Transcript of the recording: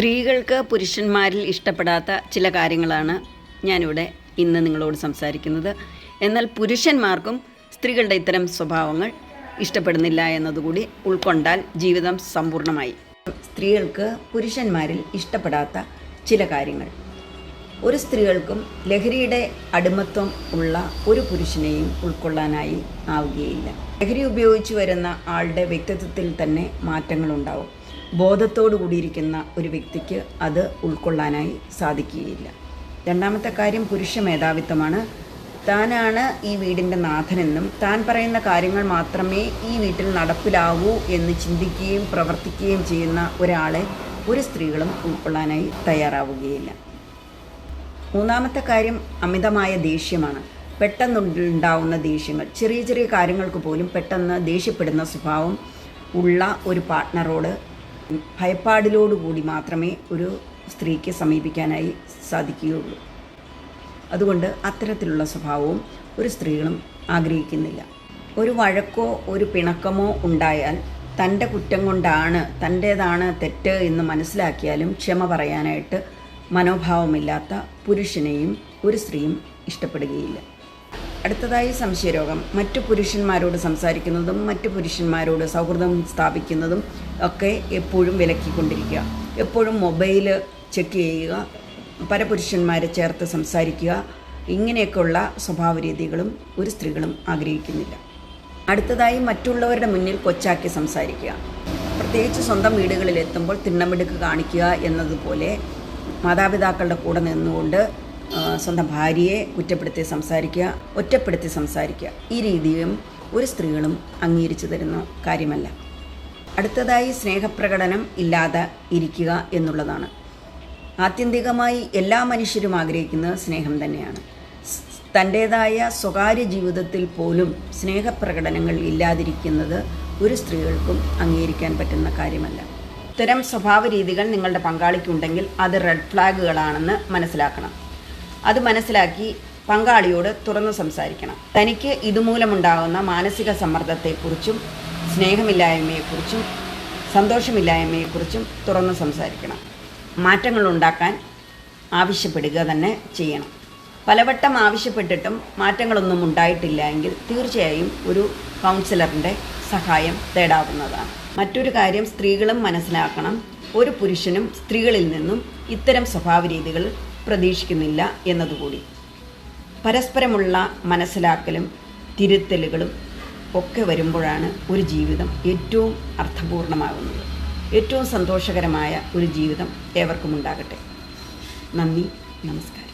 സ്ത്രീകൾക്ക് പുരുഷന്മാരിൽ ഇഷ്ടപ്പെടാത്ത ചില കാര്യങ്ങളാണ് ഞാനിവിടെ ഇന്ന് നിങ്ങളോട് സംസാരിക്കുന്നത്. എന്നാൽ പുരുഷന്മാർക്കും സ്ത്രീകളുടെ ഇത്തരം സ്വഭാവങ്ങൾ ഇഷ്ടപ്പെടുന്നില്ല എന്നതുകൂടി ഉൾക്കൊണ്ടാൽ ജീവിതം സമ്പൂർണമായി സ്ത്രീകൾക്ക് പുരുഷന്മാരിൽ ഇഷ്ടപ്പെടാത്ത ചില കാര്യങ്ങൾ. ഒരു സ്ത്രീകൾക്കും ലഹരിയുടെ അടിമത്വം ഉള്ള ഒരു പുരുഷനെയും ഉൾക്കൊള്ളാനായി ആവുകയില്ല. ലഹരി ഉപയോഗിച്ച് വരുന്ന ആളുടെ വ്യക്തിത്വത്തിൽ തന്നെ മാറ്റങ്ങളുണ്ടാവും. ബോധത്തോടു കൂടിയിരിക്കുന്ന ഒരു വ്യക്തിക്ക് അത് ഉൾക്കൊള്ളാനായി സാധിക്കുകയില്ല. രണ്ടാമത്തെ കാര്യം പുരുഷ മേധാവിത്വമാണ്. താനാണ് ഈ വീടിന്റെ നാഥനെന്നും താൻ പറയുന്ന കാര്യങ്ങൾ മാത്രമേ ഈ വീട്ടിൽ നടപ്പിലാവൂ എന്ന് ചിന്തിക്കുകയും പ്രവർത്തിക്കുകയും ചെയ്യുന്ന ഒരാളെ ഒരു സ്ത്രീകളും ഉൾക്കൊള്ളാനായി തയ്യാറാവുകയില്ല. മൂന്നാമത്തെ കാര്യം അമിതമായ ദേഷ്യമാണ്. പെട്ടെന്നുണ്ടാവുന്ന ദേഷ്യങ്ങൾ ചെറിയ ചെറിയ കാര്യങ്ങൾക്ക് പോലും പെട്ടെന്ന് ദേഷ്യപ്പെടുന്ന സ്വഭാവം ഉള്ള ഒരു പാർട്ട്ണറോട് ഭയപ്പാടിലോടുകൂടി മാത്രമേ ഒരു സ്ത്രീക്ക് സമീപിക്കാനായി സാധിക്കുകയുള്ളൂ. അതുകൊണ്ട് അത്തരത്തിലുള്ള സ്വഭാവവും ഒരു സ്ത്രീകളും ആഗ്രഹിക്കുന്നില്ല. ഒരു വഴക്കോ ഒരു പിണക്കമോ ഉണ്ടായാൽ തന്റെ കുറ്റം കൊണ്ടാണ് തന്റേതാണ് തെറ്റ് എന്ന് മനസ്സിലാക്കിയാലും ക്ഷമ പറയാനായിട്ട് മനോഭാവമില്ലാത്ത പുരുഷനെയും ഒരു സ്ത്രീയും ഇഷ്ടപ്പെടുകയില്ല. അടുത്തതായി സംശയരോഗം. മറ്റു പുരുഷന്മാരോട് സംസാരിക്കുന്നതും മറ്റു പുരുഷന്മാരോട് സൗഹൃദം സ്ഥാപിക്കുന്നതും ഒക്കെ എപ്പോഴും വിലക്കിക്കൊണ്ടിരിക്കുക. എപ്പോഴും മൊബൈൽ ചെക്ക് ചെയ്യുക പരപുരുഷന്മാരെ ചേർത്ത് സംസാരിക്കുക. ഇങ്ങനെയൊക്കെയുള്ള സ്വഭാവ രീതികളും ഒരു സ്ത്രീകളും ആഗ്രഹിക്കുന്നില്ല. അടുത്തതായി മറ്റുള്ളവരുടെ മുന്നിൽ കൊച്ചാക്കി സംസാരിക്കുക. പ്രത്യേകിച്ച് സ്വന്തം വീടുകളിലെത്തുമ്പോൾ തിണ്ണമിടുക്ക് കാണിക്കുക എന്നതുപോലെ മാതാപിതാക്കളുടെ കൂടെ നിന്നുകൊണ്ട് സ്വന്തം ഭാര്യയെ കുറ്റപ്പെടുത്തി സംസാരിക്കുക ഒറ്റപ്പെടുത്തി സംസാരിക്കുക. ഈ രീതിയും ഒരു സ്ത്രീകളും അംഗീകരിച്ചു തരുന്ന കാര്യമല്ല. അടുത്തതായി സ്നേഹപ്രകടനം ഇല്ലാതെ ഇരിക്കുക എന്നുള്ളതാണ്. ആത്യന്തികമായി എല്ലാ മനുഷ്യരും ആഗ്രഹിക്കുന്നത് സ്നേഹം തന്നെയാണ്. തന്റേതായ സ്വകാര്യ ജീവിതത്തിൽ പോലും സ്നേഹപ്രകടനങ്ങൾ ഇല്ലാതിരിക്കുന്നത് ഒരു സ്ത്രീകൾക്കും അംഗീകരിക്കാൻ പറ്റുന്ന കാര്യമല്ല. ഇത്തരം സ്വഭാവ രീതികൾ നിങ്ങളുടെ പങ്കാളിക്കുണ്ടെങ്കിൽ അത് റെഡ് ഫ്ലാഗുകളാണെന്ന് മനസ്സിലാക്കണം. അത് മനസ്സിലാക്കി പങ്കാളിയോട് തുറന്നു സംസാരിക്കണം. തനിക്ക് ഇതുമൂലമുണ്ടാകുന്ന മാനസിക സമ്മർദ്ദത്തെക്കുറിച്ചും സ്നേഹമില്ലായ്മയെക്കുറിച്ചും സന്തോഷമില്ലായ്മയെക്കുറിച്ചും തുറന്നു സംസാരിക്കണം. മാറ്റങ്ങൾ ഉണ്ടാക്കാൻ ആവശ്യപ്പെടുക തന്നെ ചെയ്യണം. പലവട്ടം ആവശ്യപ്പെട്ടിട്ടും മാറ്റങ്ങളൊന്നും ഉണ്ടായിട്ടില്ല എങ്കിൽ തീർച്ചയായും ഒരു കൗൺസിലറിന്റെ സഹായം തേടാവുന്നതാണ്. മറ്റൊരു കാര്യം സ്ത്രീകളും മനസ്സിലാക്കണം. ഒരു പുരുഷനും സ്ത്രീകളിൽ നിന്നും ഇത്തരം സ്വഭാവ രീതികൾ പ്രതീക്ഷിക്കുന്നില്ല എന്നതുകൂടി. പരസ്പരമുള്ള മനസ്സിലാക്കലും തിരുത്തലുകളും ഒക്കെ വരുമ്പോഴാണ് ഒരു ജീവിതം ഏറ്റവും അർത്ഥപൂർണമാകുന്നത്. ഏറ്റവും സന്തോഷകരമായ ഒരു ജീവിതം ഏവർക്കും ഉണ്ടാകട്ടെ. നന്ദി നമസ്കാരം.